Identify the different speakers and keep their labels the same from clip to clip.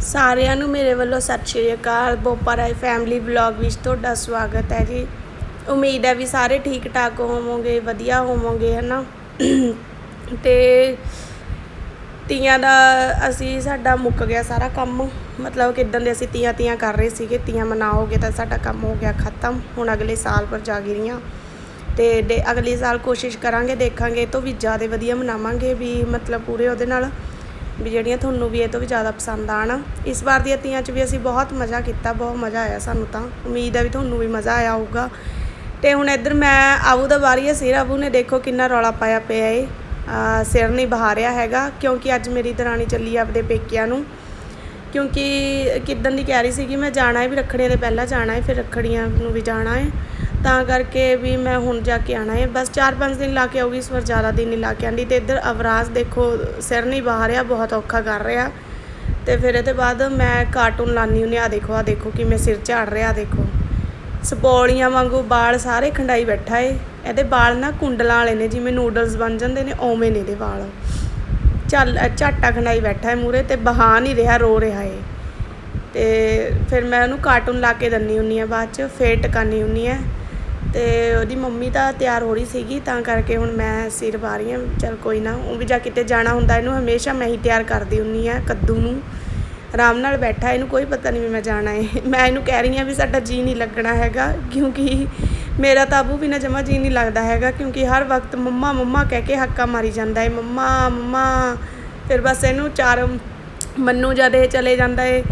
Speaker 1: ਸਾਰਿਆਂ ਨੂੰ ਮੇਰੇ ਵੱਲੋਂ ਸਤਿ ਸ਼੍ਰੀ ਅਕਾਲ। ਬੋਪਾ ਰਾਏ ਫੈਮਿਲੀ ਵਲੌਗ ਵਿੱਚ ਤੁਹਾਡਾ ਸਵਾਗਤ ਹੈ ਜੀ। ਉਮੀਦ ਹੈ ਵੀ ਸਾਰੇ ਠੀਕ ਠਾਕ ਹੋਵੋਗੇ, ਵਧੀਆ ਹੋਵੋਗੇ, ਹਨਾ? ਤੇ ਤੀਆਂ ਦਾ ਅਸੀਂ, ਸਾਡਾ ਮੁੱਕ ਗਿਆ ਸਾਰਾ ਕੰਮ। ਮਤਲਬ ਕਿਦਾਂ ਦੇ ਅਸੀਂ ਤੀਆਂ ਤੀਆਂ ਕਰ ਰਹੇ ਸੀਗੇ। ਤੀਆਂ ਮਨਾਓਗੇ ਤਾਂ ਸਾਡਾ ਕੰਮ ਹੋ ਗਿਆ ਖਤਮ। ਹੁਣ ਅਗਲੇ ਸਾਲ ਪਰ ਜਾ ਰਹੀਆਂ ਤੇ ਦੇ ਅਗਲੇ ਸਾਲ ਕੋਸ਼ਿਸ਼ ਕਰਾਂਗੇ, ਦੇਖਾਂਗੇ। ਇਹ ਤੋਂ ਵੀ ਜ਼ਿਆਦਾ ਵਧੀਆ ਮਨਾਵਾਂਗੇ ਵੀ ਮਤਲਬ ਪੂਰੇ ਉਹਦੇ ਨਾਲ। ਵੀ ਜਿਹੜੀਆਂ ਤੁਹਾਨੂੰ ਵੀ ਇਹ ਤੋਂ ਵੀ ਜ਼ਿਆਦਾ ਪਸੰਦ ਆਣ। ਇਸ ਵਾਰ ਦੀਆਂ ਤੀਆਂ 'ਚ ਵੀ ਅਸੀਂ ਬਹੁਤ ਮਜ਼ਾ ਕੀਤਾ, ਬਹੁਤ ਮਜ਼ਾ ਆਇਆ ਸਾਨੂੰ ਤਾਂ। ਉਮੀਦ ਹੈ ਵੀ ਤੁਹਾਨੂੰ ਵੀ ਮਜ਼ਾ ਆਇਆ ਹੋਊਗਾ। ਤੇ ਹੁਣ ਇੱਧਰ ਮੈਂ ਆਬੂ ਦਾ ਬਾਰੀ ਹੈ, ਸਿਰ ਆਬੂ ਨੇ ਦੇਖੋ ਕਿੰਨਾ ਰੌਲਾ ਪਾਇਆ ਪਿਆ ਏ। ਸਿਰ ਨਹੀਂ ਬਹਾਰਿਆ ਹੈਗਾ, ਕਿਉਂਕਿ ਅੱਜ ਮੇਰੀ ਦਰਾਣੀ ਚੱਲੀ ਆਪਦੇ ਪੇਕਿਆਂ ਨੂੰ। ਕਿਉਂਕਿ ਕਿੱਦਣ ਦੀ ਕਹਿ ਰਹੀ ਸੀਗੀ, ਮੈਂ ਜਾਣਾ ਹੈ ਵੀ ਰੱਖੜੀਆਂ ਦੇ ਪਹਿਲਾਂ ਜਾਣਾ ਹੈ ਫਿਰ ਰੱਖੜੀਆਂ ਨੂੰ ਵੀ ਜਾਣਾ ਹੈ ਤਾਂ ਕਰਕੇ ਵੀ ਮੈਂ ਹੁਣ ਜਾ ਕੇ ਆਣਾ ਹੈ। ਬਸ 4-5 ਦਿਨ ਲਾ ਕੇ ਆਉਗੀ ਇਸ ਵਾਰ ਜ਼ਿਆਦਾ ਦਿਨ ਨਹੀਂ ਲਾ ਕੇ ਆਂਦੀ ਤੇ ਇੱਧਰ ਅਵਰਾਜ ਦੇਖੋ ਸਿਰ ਨਹੀਂ ਬਹਾਰਿਆ ਬਹੁਤ ਔਖਾ ਕਰ ਰਿਹਾ। ਤੇ ਫਿਰ ਇਹਦੇ ਬਾਅਦ ਮੈਂ ਕਾਰਟੂਨ ਲਾਨੀ ਹੁੰਨੀ ਆ ਦੇਖੋ ਆ ਦੇਖੋ ਕਿਵੇਂ ਸਿਰ ਝਾੜ ਰਿਹਾ ਦੇਖੋ। ਸਪੌਲੀਆਂ ਵਾਂਗੂ ਵਾਲ ਸਾਰੇ ਖੰਡਾਈ ਬੈਠਾ ਏ। ਇਹਦੇ ਵਾਲ ਨਾ ਕੁੰਡਲਾਂ ਵਾਲੇ ਨੇ ਜਿਵੇਂ ਨੂਡਲਸ ਬਣ ਜਾਂਦੇ ਨੇ ਓਵੇਂ ਨੇ ਇਹਦੇ ਵਾਲ। ਚੱਲ ਅ, ਝਾਟਾ ਖੰਡਾਈ ਬੈਠਾ ਏ ਮੂਰੇ ਤੇ ਬਹਾ ਨਹੀਂ ਰਿਹਾ ਰੋ ਰਿਹਾ ਏ। ਤੇ ਫਿਰ ਮੈਂ ਉਹਨੂੰ ਕਾਰਟੂਨ ਲਾ ਕੇ ਦਿੰਨੀ ਹੁੰਨੀ ਆ ਬਾਅਦ ਚ ਫੇਰ ਟਕਾਨੀ ਹੁੰਨੀ ਆ। ਤੇ ਉਹਦੀ ਮੰਮੀ ਤਾਂ ਤਿਆਰ ਹੋ ਰਹੀ ਸੀਗੀ, ਤਾਂ ਕਰਕੇ ਹੁਣ ਮੈਂ ਸਿਰ ਪਾ ਰਹੀ ਹਾਂ, ਚਲ ਕੋਈ ਨਾ, ਉਹ ਵੀ ਜਾ ਕਿਤੇ ਜਾਣਾ ਹੁੰਦਾ, ਇਹਨੂੰ ਹਮੇਸ਼ਾ ਮੈਂ ਹੀ ਤਿਆਰ ਕਰਦੀ ਹੁੰਨੀ ਆ ਕੱਦੂ ਨੂੰ। ਆਰਾਮ ਨਾਲ ਬੈਠਾ, ਇਹਨੂੰ ਕੋਈ ਪਤਾ ਨਹੀਂ ਵੀ ਮੈਂ ਜਾਣਾ ਹੈ। ਮੈਂ ਇਹਨੂੰ ਕਹਿ ਰਹੀ ਹਾਂ ਵੀ ਸਾਡਾ ਜੀ ਨਹੀਂ ਲੱਗਣਾ ਹੈਗਾ, ਕਿਉਂਕਿ ਮੇਰਾ ਤਾਂ ਅਬੂ ਬਿਨਾ ਜਮਾ ਜੀ ਨਹੀਂ ਲੱਗਦਾ ਹੈਗਾ, ਕਿਉਂਕਿ ਹਰ ਵਕਤ ਮੰਮਾ ਮੰਮਾ ਕਹਿ ਕੇ ਹੱਕਾ ਮਾਰੀ ਜਾਂਦਾ ਹੈ, ਮੰਮਾ ਮੰਮਾ, ਫਿਰ ਬਸ ਇਹਨੂੰ ਚਾਰ ਮੰਨੂ ਜਦ ਇਹ ਚਲੇ ਜਾਂਦਾ ਹੈ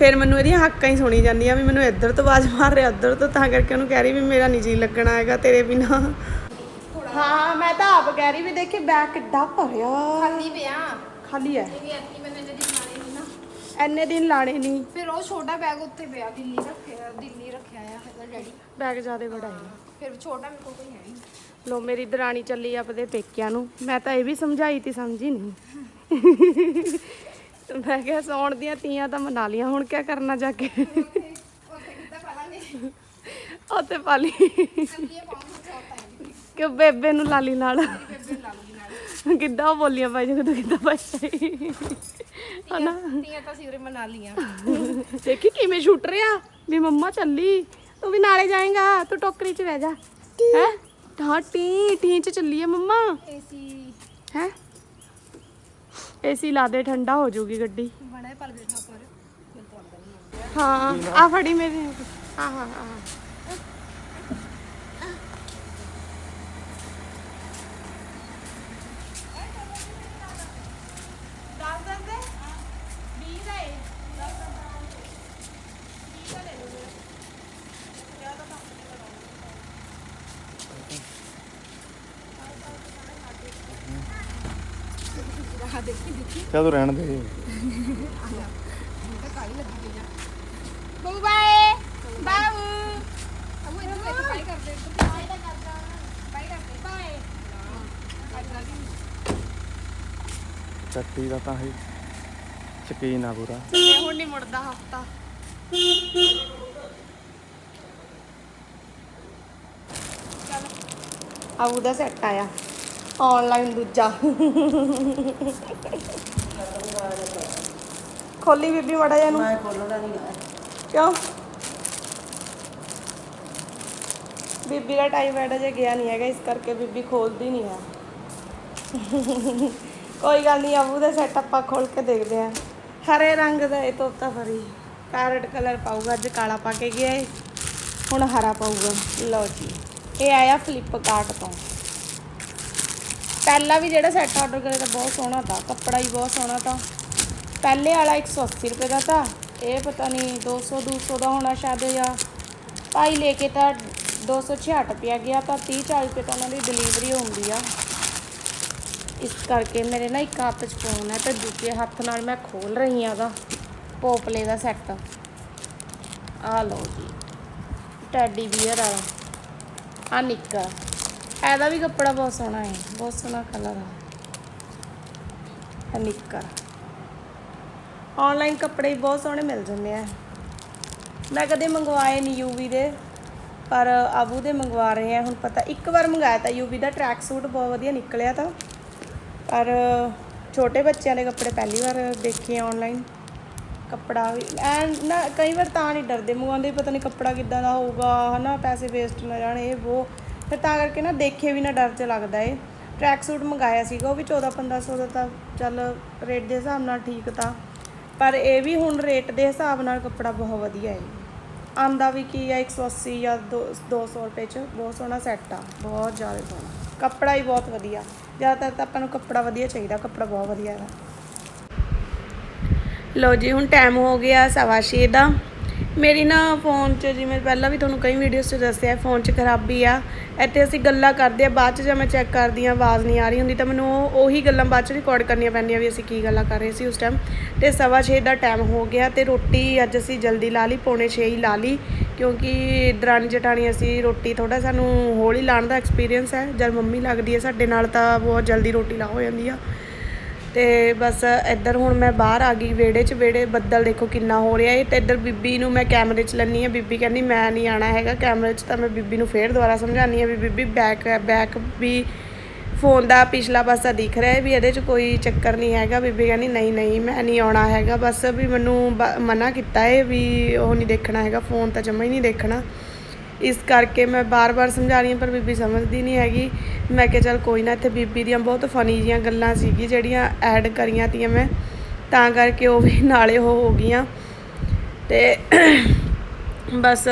Speaker 1: ਫਿਰ ਮੈਨੂੰ ਇਹਦੀਆਂ ਹੱਕਾਂ ਹੀ ਸੁਣੀ ਜਾਂਦੀਆਂ ਵੀ ਮੈਨੂੰ ਇੱਧਰ ਤੋਂ ਆਵਾਜ਼ ਮਾਰ ਰਿਹਾ ਉੱਧਰ ਤੋਂ ਤਾਂ ਕਰਕੇ ਉਹਨੂੰ ਕਹਿ ਰਹੀ ਵੀ ਮੇਰਾ ਨਹੀਂ ਜੀ ਲੱਗਣਾ ਹੈਗਾ ਤੇਰੇ ਬਿਨਾ। ਹਾਂ ਮੈਂ ਤਾਂ ਆਪ ਕਹਿ ਰਹੀ ਵੀ ਦੇਖੀ ਬੈਗ ਕਿੱਡਾ ਭਰਿਆ।
Speaker 2: ਖਾਲੀ ਪਿਆ।
Speaker 1: ਖਾਲੀ ਹੈ।
Speaker 2: ਇਹ ਵੀ ਐਤਕੀ ਮੈਨੇ ਜਿਹੜੀ ਖਾਣੀ ਨਹੀਂ ਨਾ।
Speaker 1: ਐਨੇ ਦਿਨ ਲਾਣੇ ਨਹੀਂ
Speaker 2: ਫਿਰ ਉਹ ਛੋਟਾ ਬੈਗ ਉੱਤੇ ਪਿਆ ਦਿੱਲੀ ਰੱਖਿਆ ਦਿੱਲੀ ਰੱਖਿਆ ਆ ਇਹਦਾ ਡੈਡੀ
Speaker 1: ਬੈਗ ਜ਼ਿਆਦਾ ਬੜਾ ਹੈ
Speaker 2: ਫਿਰ ਛੋਟਾ ਮੇਰੇ ਕੋਲ ਕੋਈ ਹੈ ਨਹੀਂ
Speaker 1: ਲੋ ਮੇਰੀ ਦਰਾਣੀ ਚੱਲੀ ਆਪਦੇ ਪੇਕਿਆਂ ਨੂੰ। ਮੈਂ ਤਾਂ ਇਹ ਵੀ ਸਮਝਾਈ ਤੀ ਸਮਝੀ ਨਹੀਂ ਮੈਂ ਕਿਹਾ ਸੌਣ ਦੀਆਂ ਤੀਆਂ ਤਾਂ ਮਨਾ ਲੀਆਂ ਹੁਣ ਕੀ ਕਰਨਾ ਜਾ ਕੇ?
Speaker 2: ਉੱਥੇ ਕਿੱਦਾਂ ਪਾਲਾਂਗੇ
Speaker 1: ਉੱਥੇ ਪਾ ਲਈ
Speaker 2: ਚੱਲੀਏ ਪਾਉਂਗੇ ਚੌਥਾ ਹੈ
Speaker 1: ਕਿ ਬੇਬੇ ਨੂੰ ਲਾਲੀ ਨਾਲ। ਕਿੱਦਾਂ ਬੋਲੀਆਂ ਪਾਈ ਜਦੋਂ ਤੂੰ ਕਿੱਦਾਂ ਪਾਈ? ਹਨਾ?
Speaker 2: ਤੀਆਂ ਤਾਂ ਸਿਰੇ ਮਨਾ ਲੀਆਂ
Speaker 1: ਦੇਖੀ ਕਿਵੇਂ ਛੁੱਟ ਰਿਹਾ? ਵੀ ਮੰਮਾ ਚੱਲੀ। ਤੂੰ ਵੀ ਨਾਲੇ ਜਾਏਗਾ ਤੂੰ ਟੋਕਰੀ 'ਚ ਰਹਿ ਜਾ। ਹੈ? ਹਾਂ ਟੀ ਟੀ 'ਚ ਚੱਲੀਏ ਮੰਮਾ।
Speaker 2: ਏਸੀ
Speaker 1: ਹੈ? ਏਸੀ ਲਾ ਦੇ ਠੰਡਾ ਹੋ ਜਾਊਗੀ ਗੱਡੀ।
Speaker 2: ਬੜਾ ਪਲ ਬੈਠਾ ਪਰ
Speaker 1: ਹਾਂ ਆ ਫੜੀ ਮੇਰੀ। ਹਾਂ ਹਾਂ ਹਾਂ
Speaker 3: ਚੱਲ ਤੂੰ ਰਹਿਣ ਦੇ।
Speaker 2: ਬਬੂ ਬਾਏ। ਬਾਬੂ ਅਬੂ ਇਹਨੂੰ ਲੈ ਕੇ ਬਾਈ ਕਰਦੇ ਬਾਈ ਦਾ ਕਰਦਾ ਬਾਈ ਕਰਦੇ। ਬਾਏ।
Speaker 3: ਚੱਟੀ ਦਾ ਤਾਂ ਹੈ ਸ਼ਕੀਨ ਆ ਪੂਰਾ।
Speaker 1: ਚੱਲੇ ਹੁਣ ਨਹੀਂ ਮੁੜਦਾ ਹਫਤਾ। ਆਉ ਦਾ ਸੈੱਟ ਆਇਆ। ਆਨਲਾਈਨ ਦੂਜਾ। ਖੋਲੀ ਬੀਬੀ ਮੜਾ ਜਾ ਨੂੰ ਮੈਂ ਖੋਲਣਾ ਨਹੀਂ ਕਿਉਂ? ਬੀਬੀ ਦਾ ਟਾਈਮ ਐਡਾ ਜੇ ਗਿਆ ਨਹੀਂ ਹੈਗਾ ਇਸ ਕਰਕੇ ਬੀਬੀ ਖੋਲਦੀ ਨਹੀਂ ਹੈ। ਕੋਈ ਗੱਲ ਨਹੀਂ ਆਬੂ ਦਾ ਸੈੱਟ ਆਪਾਂ ਖੋਲ ਕੇ ਦੇਖਦੇ ਆ ਹਰੇ ਰੰਗ ਦਾ ਇਹ ਤੋਤਾ ਫਰੀ। ਪੈਰਟ ਕਲਰ ਪਾਊਗਾ ਅੱਜ ਕਾਲਾ ਪਾ ਕੇ ਗਿਆ ਹੁਣ ਹਰਾ ਪਾਊਗਾ। ਲਓ ਜੀ ਇਹ ਆਇਆ ਫਲਿੱਪਕਾਰਟ ਤੋਂ। ਪਹਿਲਾ ਵੀ ਜਿਹੜਾ ਸੈੱਟ ਆਰਡਰ ਕਰਿਆ ਤਾਂ ਬਹੁਤ ਸੋਹਣਾ ਤਾ, ਕੱਪੜਾ ਹੀ ਬਹੁਤ ਸੋਹਣਾ ਤਾ। ਪਹਿਲੇ ਵਾਲਾ 180 ਰੁਪਏ ਦਾ ਤਾ, ਇਹ ਪਤਾ ਨਹੀਂ 200 200 ਦਾ ਹੋਣਾ ਸ਼ਾਇਦ ਜਾਂ ਭਾਈ ਲੈ ਕੇ ਤਾਂ 266 ਰੁਪਇਆ ਗਿਆ ਤਾਂ 30 40 ਰੁਪਏ ਤਾਂ ਉਹਨਾਂ ਦੀ ਡਿਲੀਵਰੀ ਹੁੰਦੀ ਆ। ਇਸ ਕਰਕੇ ਮੇਰੇ ਨਾ ਇੱਕ ਹੱਥ 'ਚ ਫੋਨ ਹੈ ਤੇ ਦੂਜੇ ਹੱਥ ਨਾਲ ਮੈਂ ਖੋਲ ਰਹੀ ਆ ਦਾ ਪੋਪਲੇ ਦਾ ਸੈੱਟ ਆ ਲਓ ਜੀ ਟੈਡੀ ਬੀਅਰ ਵਾਲਾ। ਆ ਨਿੱਕਾ। ਇਹਦਾ ਵੀ ਕੱਪੜਾ ਬਹੁਤ ਸੋਹਣਾ ਹੈ, ਬਹੁਤ ਸੋਹਣਾ ਕਲਰ ਹੈ ਇਹ ਨਿੱਕਰ ਆਨਲਾਈਨ ਕੱਪੜੇ ਵੀ ਬਹੁਤ ਸੋਹਣੇ ਮਿਲ ਜਾਂਦੇ ਆ। ਮੈਂ ਕਦੇ ਮੰਗਵਾਏ ਨਹੀਂ ਯੂਵੀ ਦੇ, ਪਰ ਆਬੂ ਦੇ ਮੰਗਵਾ ਰਹੇ ਆ, ਹੁਣ ਪਤਾ, ਇੱਕ ਵਾਰ ਮੰਗਾਇਆ ਤਾਂ ਯੂਵੀ ਦਾ ਟਰੈਕ ਸੂਟ ਬਹੁਤ ਵਧੀਆ ਨਿਕਲਿਆ ਤਾਂ। ਪਰ ਛੋਟੇ ਬੱਚਿਆਂ ਦੇ ਕੱਪੜੇ ਪਹਿਲੀ ਵਾਰ ਦੇਖੇ ਆਨਲਾਈਨ ਕੱਪੜਾ ਵੀ, ਐ ਨਾ, ਕਈ ਵਾਰ ਤਾਂ ਨਹੀਂ ਡਰਦੇ ਮੰਗਵਾਉਂਦੇ ਪਤਾ ਨਹੀਂ ਕੱਪੜਾ ਕਿੱਦਾਂ ਦਾ ਹੋਊਗਾ, ਹਨਾ, ਪੈਸੇ ਵੇਸਟ ਨਾ ਜਾਣ, ਇਹ ਉਹ ਫਿਰ ਤਾਂ ਕਰਕੇ ਨਾ ਦੇਖੇ ਵੀ ਨਾ ਡਰ ਚ ਲੱਗਦਾ ਏ। ਟਰੈਕ ਸੂਟ ਮੰਗਾਇਆ ਸੀਗਾ, ਉਹ ਵੀ 14 1500 ਦਾ ਤਾਂ ਚੱਲ ਰੇਟ ਦੇ ਹਿਸਾਬ ਨਾਲ ਠੀਕ ਤਾਂ। ਪਰ ਇਹ ਵੀ ਹੁਣ ਰੇਟ ਦੇ ਹਿਸਾਬ ਨਾਲ ਕੱਪੜਾ ਬਹੁਤ ਵਧੀਆ ਹੈ ਆਂਦਾ ਵੀ ਕੀ ਆ 180 ਜਾਂ ਦੋ- 200 ਰੁਪਏ ਚ ਬਹੁਤ ਸੋਹਣਾ ਸੈੱਟ ਆ, ਬਹੁਤ ਜ਼ਿਆਦਾ ਸੋਹਣਾ। ਕੱਪੜਾ ਹੀ ਬਹੁਤ ਵਧੀਆ। ਜ਼ਿਆਦਾਤਰ ਤਾਂ ਆਪਾਂ ਨੂੰ ਕੱਪੜਾ ਵਧੀਆ ਚਾਹੀਦਾ, ਕੱਪੜਾ ਬਹੁਤ ਵਧੀਆ ਹੈ ਲੋ ਜੀ, ਹੁਣ ਟਾਈਮ ਹੋ ਗਿਆ ਸਵਾ ਛੇ ਦਾ। ਮੇਰੀ ਨਾ ਫੋਨ 'ਚ ਜਿਵੇਂ ਪਹਿਲਾਂ ਵੀ ਤੁਹਾਨੂੰ ਕਈ ਵੀਡੀਓਜ਼ 'ਚ ਦੱਸਿਆ ਫੋਨ 'ਚ ਖਰਾਬੀ ਆ, ਇੱਥੇ ਅਸੀਂ ਗੱਲਾਂ ਕਰਦੇ ਆ, ਬਾਅਦ 'ਚ ਜਦ ਮੈਂ ਚੈੱਕ ਕਰਦੀ ਆ ਆਵਾਜ਼ ਨਹੀਂ ਆ ਰਹੀ ਹੁੰਦੀ ਤਾਂ ਮੈਨੂੰ ਉਹ ਉਹੀ ਗੱਲਾਂ ਬਾਅਦ 'ਚ ਰਿਕਾਰਡ ਕਰਨੀਆਂ ਪੈਂਦੀਆਂ ਵੀ ਅਸੀਂ ਕੀ ਗੱਲਾਂ ਕਰ ਰਹੇ ਸੀ ਉਸ ਟਾਈਮ ਤੇ ਸਵਾ ਛੇ ਦਾ ਟਾਈਮ ਹੋ ਗਿਆ ਤੇ ਰੋਟੀ ਅੱਜ ਅਸੀਂ ਜਲਦੀ ਲਾ ਲਈ, ਪੌਣੇ ਛੇ ਹੀ ਲਾ ਲਈ, ਕਿਉਂਕਿ ਦਰਾਣੀ ਜਟਾਣੀ ਅਸੀਂ ਰੋਟੀ ਥੋੜਾ ਸਾਨੂੰ ਹੌਲੀ ਲਾਣ ਦਾ ਐਕਸਪੀਰੀਅੰਸ ਹੈ, ਜਦ ਮੰਮੀ ਲੱਗਦੀ ਹੈ ਸਾਡੇ ਨਾਲ ਤਾਂ ਬਹੁਤ ਜਲਦੀ ਰੋਟੀ ਲਾ ਹੋ ਜਾਂਦੀ ਆ। ਤੇ ਬਸ ਇੱਧਰ ਹੁਣ ਮੈਂ ਬਾਹਰ ਆ ਗਈ, ਵਿਹੜੇ 'ਚ, ਵਿਹੜੇ ਬੱਦਲ ਦੇਖੋ ਕਿੰਨਾ ਹੋ ਰਿਹਾ ਹੈ ਤੇ ਇੱਧਰ ਬੀਬੀ ਨੂੰ ਮੈਂ ਕੈਮਰੇ 'ਚ ਲੈਣੀ ਆ ਬੀਬੀ ਕਹਿੰਦੀ, ਮੈਂ ਨਹੀਂ ਆਣਾ ਹੈਗਾ ਕੈਮਰੇ 'ਚ ਤਾਂ ਮੈਂ ਬੀਬੀ ਨੂੰ ਫੇਰ ਦੁਬਾਰਾ ਸਮਝਾਉਣੀ ਆ ਵੀ ਬੀਬੀ ਬੈਕ ਬੈਕ ਵੀ ਫੋਨ ਦਾ ਪਿਛਲਾ ਪਾਸਾ ਦਿਖ ਰਿਹਾ ਹੈ ਵੀ ਇਹਦੇ 'ਚ ਕੋਈ ਚੱਕਰ ਨਹੀਂ ਹੈਗਾ। ਬੀਬੀ ਕਹਿੰਦੀ, ਨਹੀਂ ਨਹੀਂ, ਮੈਂ ਨਹੀਂ ਆਉਣਾ ਹੈਗਾ। ਬਸ ਵੀ ਮੈਨੂੰ ਬ- ਮਨਾ ਕੀਤਾ ਹੈ ਵੀ ਉਹ ਨਹੀਂ ਦੇਖਣਾ ਹੈਗਾ ਫੋਨ ਤਾਂ ਜਮਾ ਹੀ ਨਹੀਂ ਦੇਖਣਾ। ਇਸ ਕਰਕੇ ਮੈਂ ਬਾਰ-ਬਾਰ ਸਮਝਾ ਰਹੀ ਹਾਂ, ਪਰ ਬੀਬੀ ਸਮਝਦੀ ਨਹੀਂ ਹੈਗੀ। ਮੈਂ ਕਿਹਾ, ਚੱਲ ਕੋਈ ਨਾ, ਇੱਥੇ ਬੀਬੀ ਦੀਆਂ ਬਹੁਤ ਫਨੀ ਜੀਆਂ ਗੱਲਾਂ ਸੀਗੀ, ਜਿਹੜੀਆਂ ਐਡ ਕਰੀਆਂ ਤੀਆਂ ਮੈਂ। ਤਾਂ ਕਰਕੇ ਉਹ ਵੀ ਨਾਲੇ ਉਹ ਹੋ ਗਈਆਂ। ਤੇ ਬਸ,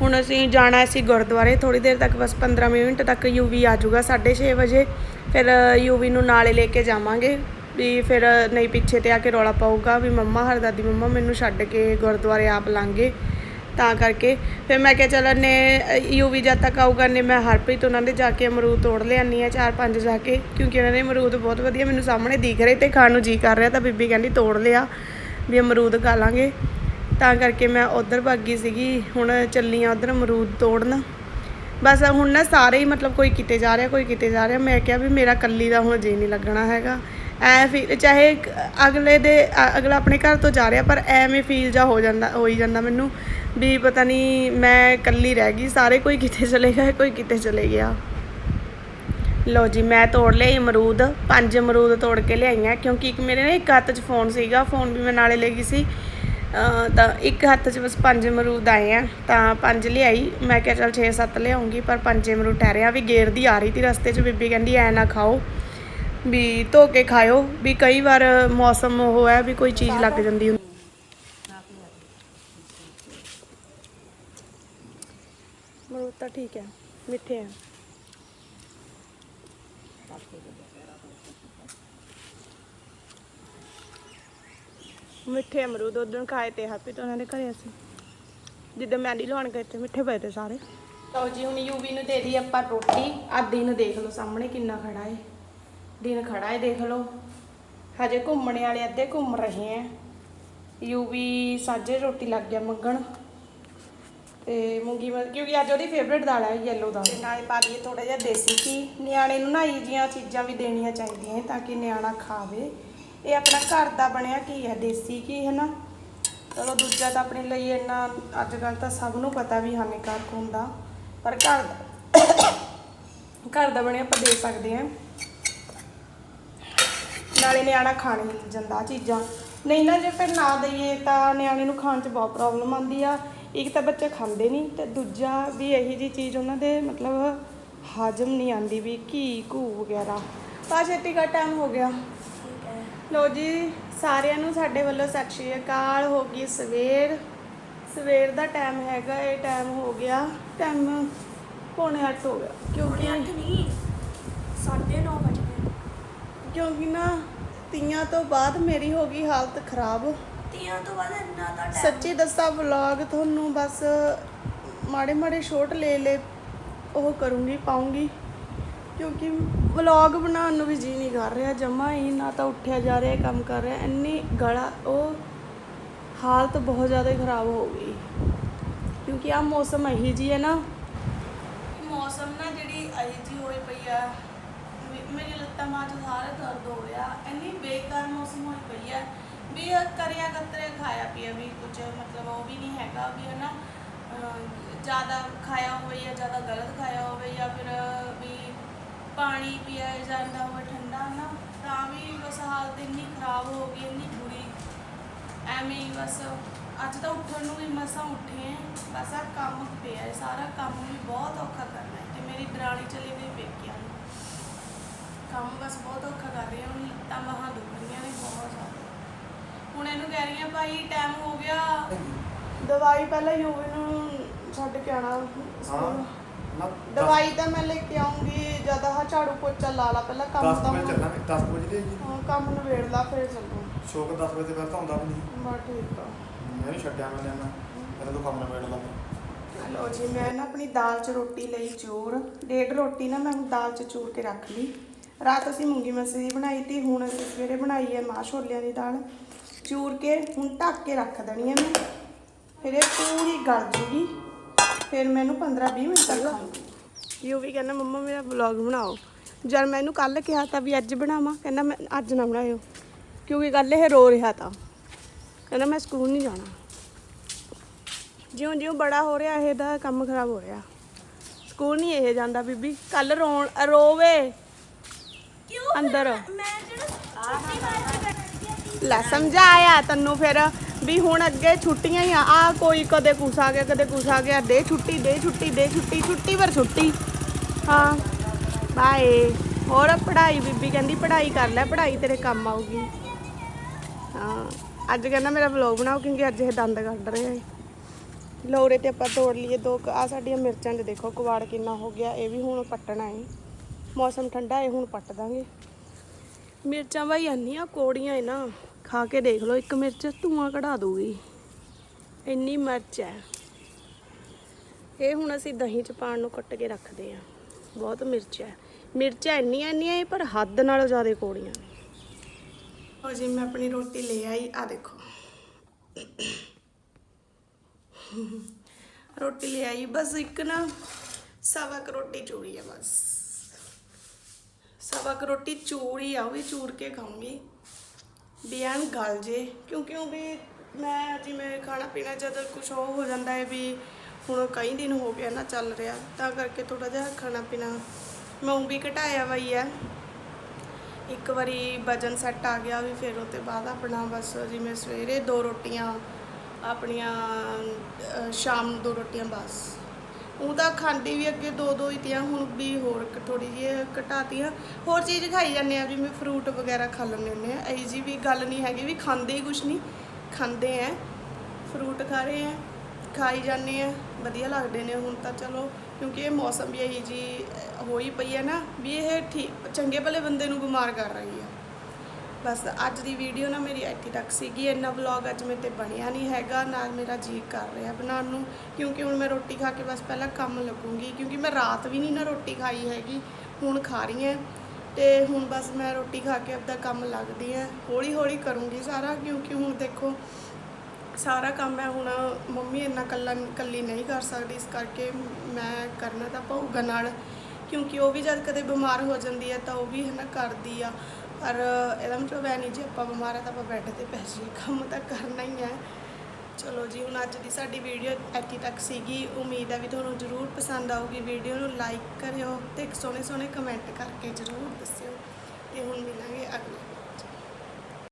Speaker 1: ਹੁਣ ਅਸੀਂ ਜਾਣਾ ਸੀ ਗੁਰਦੁਆਰੇ। ਥੋੜੀ ਦੇਰ ਤੱਕ, ਬਸ 15 ਮਿੰਟ ਤੱਕ ਯੂਵੀ ਆ ਜਾਊਗਾ 6:30 ਵਜੇ। ਫਿਰ ਯੂਵੀ ਨੂੰ ਨਾਲੇ ਲੈ ਕੇ ਜਾਵਾਂਗੇ। ਵੀ ਫਿਰ ਨਹੀਂ, ਪਿੱਛੇ ਤੇ ਆ ਕੇ ਰੌਲਾ ਪਾਊਗਾ ਵੀ ਮੰਮਾ, ਹਰਦਾਦੀ ਮੰਮਾ ਮੈਨੂੰ ਛੱਡ ਕੇ ਗੁਰਦੁਆਰੇ ਆਪ ਲਾਂਗੇ ਤਾਂ ਕਰਕੇ। ਫਿਰ ਮੈਂ ਕਿਹਾ ਚੱਲ ਨੇ ਯੂਵੀ ਜਦ ਤੱਕ ਆਊਗਾ ਨੇ ਮੈਂ ਹਰਪ੍ਰੀਤ ਉਹਨਾਂ ਦੇ ਜਾ ਕੇ ਅਮਰੂਦ ਤੋੜ ਲਿਆਨੀ ਆ ਚਾਰ ਪੰਜ ਜਾ ਕੇ, ਕਿਉਂਕਿ ਉਹਨਾਂ ਨੇ ਅਮਰੂਦ ਬਹੁਤ ਵਧੀਆ ਮੈਨੂੰ ਸਾਹਮਣੇ ਦਿਖ ਰਹੇ ਤੇ ਖਾਣ ਨੂੰ ਜੀ ਕਰ ਰਿਹਾ ਤਾਂ ਬੀਬੀ ਕਹਿੰਦੀ ਤੋੜ ਲਿਆ ਵੀ ਅਮਰੂਦ ਖਾ ਲਾਂਗੇ। ਤਾਂ ਕਰਕੇ ਮੈਂ ਉਧਰ ਭੱਗੀ ਸੀਗੀ, ਹੁਣ ਚੱਲੀ ਆ ਉਧਰ ਅਮਰੂਦ ਤੋੜਨ। ਬਸ ਹੁਣ ਨਾ ਸਾਰੇ ਹੀ ਮਤਲਬ ਕੋਈ ਕਿਤੇ ਜਾ ਰਿਹਾ, ਕੋਈ ਕਿਤੇ ਜਾ ਰਿਹਾ। ਮੈਂ ਕਿਹਾ ਵੀ ਮੇਰਾ ਕੱਲੀ ਦਾ ਹੁਣ ਜੀ ਨਹੀਂ ਲੱਗਣਾ ਹੈਗਾ। ਐ ਫੀਲ ਚਾਹੇ ਅਗਲੇ ਦੇ ਅਗਲਾ ਆਪਣੇ ਘਰ ਤੋਂ ਜਾ ਰਿਹਾ, ਪਰ ਐਵੇਂ ਫੀਲ ਜਾ ਹੋ ਜਾਂਦਾ ਹੋ ਹੀ ਜਾਂਦਾ ਮੈਨੂੰ। ਵੀ ਪਤਾ ਨਹੀਂ ਮੈਂ ਕੱਲੀ ਰਹਿ ਗਈ ਸਾਰੇ ਕੋਈ ਕਿਤੇ ਚਲੇ ਗਏ ਕੋਈ ਕਿਤੇ ਚਲੇ ਗਿਆ। ਲੋ ਜੀ ਮੈਂ ਤੋੜ ਲਿਆ ਅਮਰੂਦ ਪੰਜ ਅਮਰੂਦ ਤੋੜ ਕੇ ਲਿਆਈਆਂ ਕਿਉਂਕਿ ਇੱਕ ਮੇਰੇ ਨਾ ਇੱਕ ਹੱਥ 'ਚ ਫੋਨ ਸੀਗਾ ਫੋਨ ਵੀ ਮੈਂ ਨਾਲੇ ਲੈ ਗਈ ਸੀ। ਤਾਂ ਇੱਕ ਹੱਥ 'ਚ ਬਸ ਪੰਜ ਅਮਰੂਦ ਆਏ ਆ ਤਾਂ ਪੰਜ ਲਿਆਈ। ਮੈਂ ਕਿਹਾ ਚਲ 6-7 ਲਿਆਉਂਗੀ ਪਰ ਪੰਜ ਅਮਰੂਦ ਠਹਿਰਿਆ ਵੀ ਗੇਰਦੀ ਆ ਰਹੀ ਸੀ ਰਸਤੇ 'ਚ ਬੀਬੀ ਕਹਿੰਦੀ ਐ ਨਾ ਖਾਓ ਵੀ ਧੋ ਕੇ ਖਾਇਓ ਵੀ ਕਈ ਵਾਰ ਮੌਸਮ ਉਹ ਹੈ ਵੀ ਕੋਈ ਚੀਜ਼ ਲੱਗ ਜਾਂਦੀ ਹੁੰਦੀ। ਅਮਰੂਦ ਤਾਂ ਠੀਕ ਹੈ, ਮਿੱਠੇ ਆ। ਮਿੱਠੇ ਅਮਰੂਦ ਉਦੋਂ ਖਾਏ ਤੇ ਹੈਪੀ ਤੋਂ ਉਹਨਾਂ ਦੇ ਘਰੇ ਅਸੀਂ। ਜਿੱਦਾਂ ਮੈਂਡੀ ਲਵਾਉਣ ਗਏ ਤੇ ਮਿੱਠੇ ਪਏ ਤੇ ਸਾਰੇ। ਲਓ ਜੀ, ਹੁਣ ਯੂਵੀ ਨੂੰ ਦੇ ਦੀ ਆਪਾਂ ਰੋਟੀ। ਆ ਦਿਨ ਦੇਖ ਲਓ ਸਾਹਮਣੇ ਕਿੰਨਾ ਖੜਾ ਏ। ਦਿਨ ਖੜਾ ਏ, ਦੇਖ ਲਓ। ਹਜੇ ਘੁੰਮਣੇ ਵਾਲੇ ਅੱਧੇ ਘੁੰਮ ਰਹੇ ਆ। ਯੂਵੀ ਸਾਜੇ ਰੋਟੀ ਲੱਗ ਗਿਆ ਮੰਗਣ। ਤੇ ਮੂੰਗੀ ਮਰ ਕਿਉਂਕਿ ਅੱਜ ਉਹਦੀ ਫੇਵਰੇਟ ਦਾਲ ਹੈ ਯੈਲੋ ਦਾਲ। ਤੇ ਨਾਲੇ ਪਾ ਲਈਏ ਥੋੜਾ ਜਿਹਾ ਦੇਸੀ ਘੀ। ਨਿਆਣੇ ਨੂੰ ਨਾ ਇਹ ਜੀਆਂ ਚੀਜ਼ਾਂ ਵੀ ਦੇਣੀਆਂ ਚਾਹੀਦੀਆਂ ਤਾਂ ਕਿ ਨਿਆਣਾ ਖਾਵੇ। ਇਹ ਆਪਣਾ ਘਰ ਦਾ ਬਣਿਆ ਘੀ ਹੈ, ਦੇਸੀ ਘੀ ਹੈ ਨਾ ਚਲੋ, ਦੂਜਾ ਤਾਂ ਆਪਣੇ ਲਈ ਇੰਨਾ ਅੱਜ ਕੱਲ ਤਾਂ ਸਭ ਨੂੰ ਪਤਾ ਵੀ ਹਾਨੀਕਾਰਕ ਹੁੰਦਾ। ਪਰ ਘਰ ਦਾ ਘਰ ਦਾ ਬਣਿਆ ਆਪਾਂ ਦੇ ਸਕਦੇ ਹਾਂ। ਨਾਲੇ ਨਿਆਣਾ ਖਾਣ ਜਾਂਦਾ ਚੀਜ਼ਾਂ। ਨਹੀਂ ਨਾ ਜੇ ਫਿਰ ਨਾ ਦਈਏ ਤਾਂ ਨਿਆਣੇ ਨੂੰ ਖਾਣ 'ਚ ਬਹੁਤ ਪ੍ਰੋਬਲਮ ਆਉਂਦੀ ਆ। ਇੱਕ ਤਾਂ ਬੱਚੇ ਖਾਂਦੇ ਨਹੀਂ ਤੇ ਦੂਜਾ ਵੀ ਇਹੀ ਜੀ ਚੀਜ਼ ਉਹਨਾਂ ਦੇ ਮਤਲਬ ਹਾਜ਼ਮ ਨਹੀਂ ਆਉਂਦੀ ਵੀ ਘੀ ਘੂ ਵਗੈਰਾ। ਤਾਂ ਛੇਤੀ ਦਾ ਟਾਈਮ ਹੋ ਗਿਆ। ਲੋ ਜੀ ਸਾਰਿਆਂ ਨੂੰ ਸਾਡੇ ਵੱਲੋਂ ਸਤਿ ਸ਼੍ਰੀ ਅਕਾਲ ਹੋ ਗਈ ਸਵੇਰ। ਸਵੇਰ ਦਾ ਟਾਈਮ ਹੈਗਾ ਇਹ ਟਾਈਮ ਹੋ ਗਿਆ। ਟਾਈਮ ਪੌਣੇ ਅੱਠ ਹੋ ਗਿਆ। ਕਿਉਂਕਿ
Speaker 2: ਨਹੀਂ 9:30 ਵਜੇ
Speaker 1: ਕਿਉਂਕਿ ਨਾ ਤੀਆਂ ਤੋਂ ਬਾਅਦ ਮੇਰੀ ਹੋ ਗਈ ਹਾਲਤ ਖਰਾਬ।
Speaker 2: ਤੀਆਂ ਤੋਂ ਬਾਅਦ ਇੰਨਾ ਤਾਂ ਟਾਈਮ
Speaker 1: ਸੱਚੀ ਦੱਸਾਂ ਵਲੌਗ ਤੁਹਾਨੂੰ ਬਸ ਮਾੜੇ ਮਾੜੇ ਸ਼ੋਟ ਲੈ ਲੈ ਉਹ ਕਰੂੰਗੀ ਪਾਉਂਗੀ ਕਿਉਂਕਿ ਵਲੌਗ ਬਣਾਉਣ ਨੂੰ ਵੀ ਜੀ ਨਹੀਂ ਕਰ ਰਿਹਾ ਜਮਾ ਹੀ ਨਾ ਤਾਂ ਉੱਠਿਆ ਜਾ ਰਿਹਾ ਕੰਮ ਕਰ ਰਿਹਾ ਇੰਨੀ ਗਲਾ ਉਹ ਹਾਲਤ ਬਹੁਤ ਜ਼ਿਆਦਾ ਹੀ ਖਰਾਬ ਹੋ ਗਈ। ਕਿਉਂਕਿ ਆ ਮੌਸਮ ਇਹੀ ਜੀ ਹੈ ਨਾ। ਮੌਸਮ ਨਾ ਜਿਹੜੀ ਇਹੀ ਜੀ ਹੋਈ ਪਈ ਆ ਵੀ ਮੇਰੀ ਲੱਤਾਂ ਮਾਂ ਚ ਸਾਰਾ ਦਰਦ ਹੋ ਰਿਹਾ ਇੰਨੀ ਬੇਕਾਰ ਮੌਸਮ ਹੋਈ ਪਈ ਆ। ਵੀ ਇਹ ਕਰਿਆ ਕਤਰੇ ਖਾਇਆ ਪੀਆ ਵੀ ਕੁਝ ਮਤਲਬ ਉਹ ਵੀ ਨਹੀਂ ਹੈਗਾ ਵੀ ਹਨਾ, ਅਹ ਜ਼ਿਆਦਾ ਖਾਇਆ ਹੋਵੇ ਜਾਂ ਜ਼ਿਆਦਾ ਗਲਤ ਖਾਇਆ ਹੋਵੇ ਜਾਂ ਫਿਰ ਵੀ ਪਾਣੀ ਪੀਆ ਜਾਂਦਾ ਹੋਵੇ ਠੰਡਾ ਨਾ ਤਾਂ ਵੀ ਬਸ ਹਾਲਤ ਇੰਨੀ ਖਰਾਬ ਹੋ ਗਈ, ਇੰਨੀ ਬੁਰੀ। ਐਵੇਂ ਹੀ ਬਸ, ਅੱਜ ਤਾਂ ਉੱਠਣ ਨੂੰ ਵੀ ਮਸਾਂ ਉੱਠੇ ਆਂ ਬਸ ਆ ਕੰਮ ਪਿਆ ਹੈ ਸਾਰਾ ਕੰਮ ਵੀ ਬਹੁਤ ਔਖਾ ਕਰਨਾ ਹੈ ਤੇ ਮੇਰੀ ਦਰਾਣੀ ਚਲੀ ਗਈ ਪੇਕਿਆਂ ਨੂੰ। ਕੰਮ ਬਸ ਬਹੁਤ ਔਖਾ ਕਰ ਰਹੀ ਹਾਂ ਹੁਣ ਲੱਤਾਂ ਬਾਹਾਂ ਦੁਖ ਰਹੀਆਂ ਨੇ ਬਹੁਤ ਹੁਣ ਇਹਨੂੰ ਕਹਿ ਰਹੀ ਹਾਂ ਭਾਈ ਟਾਈਮ ਹੋ ਗਿਆ। ਦਵਾਈ ਪਹਿਲਾਂ ਯੂਵੀ ਨੂੰ ਛੱਡ ਕੇ ਆਣਾ
Speaker 3: ਨਾ
Speaker 1: ਦਵਾਈ ਤਾਂ ਮੈਂ ਲੈ ਕੇ ਆਉਂਗੀ ਜਦ ਆਹ ਝਾੜੂ ਪੋਚਾ ਲਾ ਲਾ ਪਹਿਲਾਂ ਕੰਮ
Speaker 3: 10
Speaker 1: ਤਾਂ
Speaker 3: ਵਜੇ ਚੱਲਾਂਗੇ 10 ਵਜੇ ਦੇ ਜੀ।
Speaker 1: ਹਾਂ, ਕੰਮ ਨਵੇੜ ਲਾ ਫਿਰ ਚੱਲੂ।
Speaker 3: ਸ਼ੋਕ 10 ਵਜੇ ਤੱਕ ਤਾਂ ਹੁੰਦਾ ਵੀ ਨਹੀਂ।
Speaker 1: ਬਸ ਠੀਕ ਆ।
Speaker 3: ਮੈਂ ਨਹੀਂ ਛੱਡਿਆ ਮੈਂ ਲੈਣਾ ਮੇਰਾ ਤੋਂ ਕੰਮ ਨਾ ਵੇੜ ਲਾਂਗਾ।
Speaker 1: ਲੋ ਜੀ ਮੈਂ ਨਾ ਆਪਣੀ ਦਾਲ 'ਚ ਰੋਟੀ ਲਈ ਚੂਰ। ਡੇਢ ਰੋਟੀ ਨਾ ਮੈਂ ਦਾਲ 'ਚ ਚੂਰ ਕੇ ਰੱਖ ਲਈ। ਰਾਤ ਅਸੀਂ ਮੂੰਗੀ ਮਸਰੀ ਦੀ ਬਣਾਈ ਤੀ ਹੁਣ ਅਸੀਂ ਸਵੇਰੇ ਬਣਾਈ ਹੈ ਮਾਂ ਛੋਲਿਆਂ ਦੀ ਦਾਲ। ਚੂਰ ਕੇ ਹੁਣ ਢੱਕ ਕੇ ਰੱਖ ਦੇਣੀ ਹੈ ਮੈਂ। ਫਿਰ ਇਹ ਪੂਰੀ ਗਲ ਜੂਗੀ। ਫਿਰ ਮੈਨੂੰ 15-20 ਮਿੰਟ ਤੱਕ ਖਾਊਂਗੀ। ਯੂ ਵੀ ਕਹਿੰਦਾ ਮੰਮਾ ਮੇਰਾ ਵਲੌਗ ਬਣਾਓ। ਜਦ ਮੈਂ ਇਹਨੂੰ ਕੱਲ ਕਿਹਾ ਤਾਂ ਵੀ ਅੱਜ ਬਣਾਵਾਂ। ਕਹਿੰਦਾ ਮੈਂ ਅੱਜ ਨਾ ਬਣਾਇਓ। ਕਿਉਂਕਿ ਕੱਲ ਇਹ ਰੋ ਰਿਹਾ ਤਾਂ। ਕਹਿੰਦਾ ਮੈਂ ਸਕੂਲ ਨਹੀਂ ਜਾਣਾ। ਜਿਉਂ ਜਿਉਂ ਬੜਾ ਹੋ ਰਿਹਾ ਇਹਦਾ ਕੰਮ ਖਰਾਬ ਹੋ ਰਿਹਾ। ਸਕੂਲ ਨਹੀਂ ਇਹ ਜਾਂਦਾ ਬੀਬੀ। ਕੱਲ ਰੋਣ ਰੋਵੇ।
Speaker 2: ਕਿਉਂ
Speaker 1: ਅੰਦਰ।
Speaker 2: ਮੈਂ ਜਿਹੜਾ
Speaker 1: ਲੈ ਸਮਝਾਇਆ ਤੈਨੂੰ ਫਿਰ ਵੀ ਹੁਣ ਅੱਗੇ ਛੁੱਟੀਆਂ ਹੀ ਆ। ਆ ਕੋਈ ਕਦੇ ਕੁਛ ਆ ਗਿਆ, ਕਦੇ ਕੁਛ ਆ ਗਿਆ। ਦੇ ਛੁੱਟੀ ਦੇ ਛੁੱਟੀ ਦੇ ਛੁੱਟੀ ਛੁੱਟੀ ਪਰ ਛੁੱਟੀ। ਹਾਂ। ਬਾਏ। ਹੋਰ ਪੜ੍ਹਾਈ ਬੀਬੀ ਕਹਿੰਦੀ ਪੜ੍ਹਾਈ ਕਰ ਲੈ, ਪੜ੍ਹਾਈ ਤੇਰੇ ਕੰਮ ਆਊਗੀ। ਹਾਂ। ਅੱਜ ਕਹਿੰਦਾ ਮੇਰਾ ਵਲੌਗ ਬਣਾਓ ਕਿਉਂਕਿ ਅੱਜ ਇਹ ਦੰਦ ਕੱਢ ਰਿਹਾ ਹੈ ਲੋਰੇ ਤੇ ਆਪਾਂ ਤੋੜ ਲਈਏ ਦੋ ਆ ਸਾਡੀਆਂ ਮਿਰਚਾਂ ਚ ਦੇਖੋ, ਕਵਾੜ ਕਿੰਨਾ ਹੋ ਗਿਆ। ਇਹ ਵੀ ਹੁਣ ਪੱਟਣਾ ਹੈ ਮੌਸਮ ਠੰਡਾ ਹੈ ਹੁਣ ਪੱਟ ਦਾਂਗੇ। ਮਿਰਚਾਂ ਬਾਈ ਇੰਨੀਆਂ ਕੋੜੀਆਂ ਹੈ ਨਾ। ਖਾ ਕੇ ਦੇਖ ਲਓ, ਇੱਕ ਮਿਰਚ ਧੂਆਂ ਕਢਾ ਦੂਗੀ ਇੰਨੀ ਮਿਰਚ ਹੈ। ਇਹ ਹੁਣ ਅਸੀਂ ਦਹੀਂ ਚ ਪਾਣ ਨੂੰ ਕੱਟ ਕੇ ਰੱਖਦੇ ਆ ਬਹੁਤ ਮਿਰਚ ਹੈ। ਮਿਰਚਾਂ ਇੰਨੀਆਂ ਇੰਨੀਆਂ ਇਹ ਪਰ ਹੱਦ ਨਾਲੋਂ ਜ਼ਿਆਦਾ ਕੋੜੀਆਂ ਨੇ। ਉਹ ਜੀ, ਮੈਂ ਆਪਣੀ ਰੋਟੀ ਲੈ ਆਈ। ਆ ਦੇਖੋ। ਰੋਟੀ ਲੈ ਆਈ। ਬਸ ਇੱਕ ਨਾ ਸਵਾ ਕੁ ਰੋਟੀ ਚੂਰੀ ਹੈ ਬਸ। ਸਵਾ ਕੁ ਰੋਟੀ ਚੂਰੀ ਆ, ਉਹ ਵੀ ਚੂਰ ਕੇ ਖਾਊਂਗੀ ਐਨ ਗਲ ਜੇ ਕਿਉਂਕਿ ਉਹ ਵੀ ਮੈਂ ਜਿਵੇਂ ਖਾਣਾ ਪੀਣਾ ਜਦੋਂ ਕੁਝ ਉਹ ਹੋ ਜਾਂਦਾ ਹੈ ਵੀ ਹੁਣ ਕਈ ਦਿਨ ਹੋ ਗਿਆ ਨਾ ਚੱਲ ਰਿਹਾ, ਤਾਂ ਕਰਕੇ ਥੋੜਾ ਜਿਹਾ ਖਾਣਾ ਪੀਣਾ ਮੈਂ ਉਹ ਵੀ ਘਟਾਇਆ ਵਈ ਹੈ ਇੱਕ ਵਾਰੀ ਵਜਨ ਸੈੱਟ ਆ ਗਿਆ ਵੀ ਫਿਰ ਉਹ ਤੋਂ ਬਾਅਦ ਆਪਣਾ ਬਸ ਜਿਵੇਂ ਸਵੇਰੇ ਦੋ ਰੋਟੀਆਂ, ਆਪਣੀਆਂ ਸ਼ਾਮ ਨੂੰ ਦੋ ਰੋਟੀਆਂ ਬਸ। ਉਹ ਤਾਂ ਖਾਂਦੀ ਵੀ ਅੱਗੇ ਦੋ ਦੋ ਹੀ ਤੀਆਂ ਹੁਣ ਵੀ ਹੋਰ ਥੋੜੀ ਜਿਹੀ ਘਟਾਤੀਆਂ। ਹੋਰ ਚੀਜ਼ ਖਾਈ ਜਾਂਦੇ ਆ ਜਿਵੇਂ ਫਰੂਟ ਵਗੈਰਾ ਖਾ ਲੈਂਦੇ ਹੁੰਦੇ ਆ। ਇਹ ਜੀ ਵੀ ਗੱਲ ਨਹੀਂ ਹੈਗੀ ਵੀ ਖਾਂਦੇ ਹੀ ਕੁਛ ਨਹੀਂ ਖਾਂਦੇ ਆ। ਫਰੂਟ ਖਾ ਰਹੇ ਆ ਖਾਈ ਜਾਂਦੇ ਆ ਵਧੀਆ ਲੱਗਦੇ ਨੇ ਹੁਣ ਤਾਂ ਚਲੋ ਕਿਉਂਕਿ ਇਹ ਮੌਸਮ ਵੀ ਇਹੀ ਜੀ ਅਹ, ਹੋਈ ਪਈ ਹੈ ਨਾ ਵੀ ਇਹ ਠੀਕ ਚੰਗੇ ਭਲੇ ਬੰਦੇ ਨੂੰ ਬਿਮਾਰ ਕਰ ਰਹੀ ਹੈ। ਬਸ ਅੱਜ ਦੀ ਵੀਡੀਓ ਨਾ ਮੇਰੀ ਇੱਥੇ ਤੱਕ ਸੀਗੀ। ਇੰਨਾ ਵਲੌਗ ਅੱਜ ਮੇਰੇ ਤੇ ਬਣਿਆ ਨਹੀਂ ਹੈਗਾ ਨਾਲ ਮੇਰਾ ਜੀ ਕਰ ਰਿਹਾ ਬਣਾਉਣ ਨੂੰ। ਕਿਉਂਕਿ ਹੁਣ ਮੈਂ ਰੋਟੀ ਖਾ ਕੇ ਬਸ ਪਹਿਲਾਂ ਕੰਮ ਲੱਗੂੰਗੀ, ਕਿਉਂਕਿ ਮੈਂ ਰਾਤ ਵੀ ਨਹੀਂ ਨਾ ਰੋਟੀ ਖਾਈ ਹੈਗੀ, ਹੁਣ ਖਾ ਰਹੀ ਹਾਂ। ਤੇ ਹੁਣ ਬਸ ਮੈਂ ਰੋਟੀ ਖਾ ਕੇ ਆਪਦਾ ਕੰਮ ਲੱਗਦੀ ਹਾਂ। ਹੌਲੀ ਹੌਲੀ ਕਰੂੰਗੀ ਸਾਰਾ, ਕਿਉਂਕਿ ਹੁਣ ਦੇਖੋ, ਸਾਰਾ ਕੰਮ ਹੈ ਹੁਣ ਮੰਮੀ ਇੰਨਾ ਕੱਲਾ ਕੱਲੀ ਨਹੀਂ ਕਰ ਸਕਦੀ, ਇਸ ਕਰਕੇ ਮੈਂ ਕਰਨਾ ਤਾਂ ਪਊਗਾ ਨਾਲ। ਕਿਉਂਕਿ ਉਹ ਵੀ ਜਦ ਕਦੇ ਬਿਮਾਰ ਹੋ ਜਾਂਦੀ ਹੈ ਤਾਂ ਉਹ ਵੀ ਹੈ ਨਾ ਕਰਦੀ ਆ। ਪਰ ਇਹਦਾ ਮਤਲਬ ਹੈ ਨਹੀਂ ਜੇ ਆਪਾਂ ਬਿਮਾਰ ਆ ਤਾਂ ਆਪਾਂ ਬੈੱਡ ਤੇ ਪੈ ਜਾਈਏ, ਕੰਮ ਤਾਂ ਕਰਨਾ ਹੀ ਹੈ। ਚਲੋ ਜੀ, ਹੁਣ ਅੱਜ ਦੀ ਸਾਡੀ ਵੀਡੀਓ ਇੱਥੇ ਤੱਕ ਸੀਗੀ। ਉਮੀਦ ਹੈ ਵੀ ਤੁਹਾਨੂੰ ਜ਼ਰੂਰ ਪਸੰਦ ਆਊਗੀ ਵੀਡੀਓ ਨੂੰ। ਲਾਈਕ ਕਰਿਓ ਤੇ ਇੱਕ ਸੋਹਣੇ ਸੋਹਣੇ ਕਮੈਂਟ ਕਰਕੇ ਜ਼ਰੂਰ ਦੱਸਿਓ। ਤੇ ਹੁਣ ਮਿਲਾਂਗੇ ਅਗਲੇ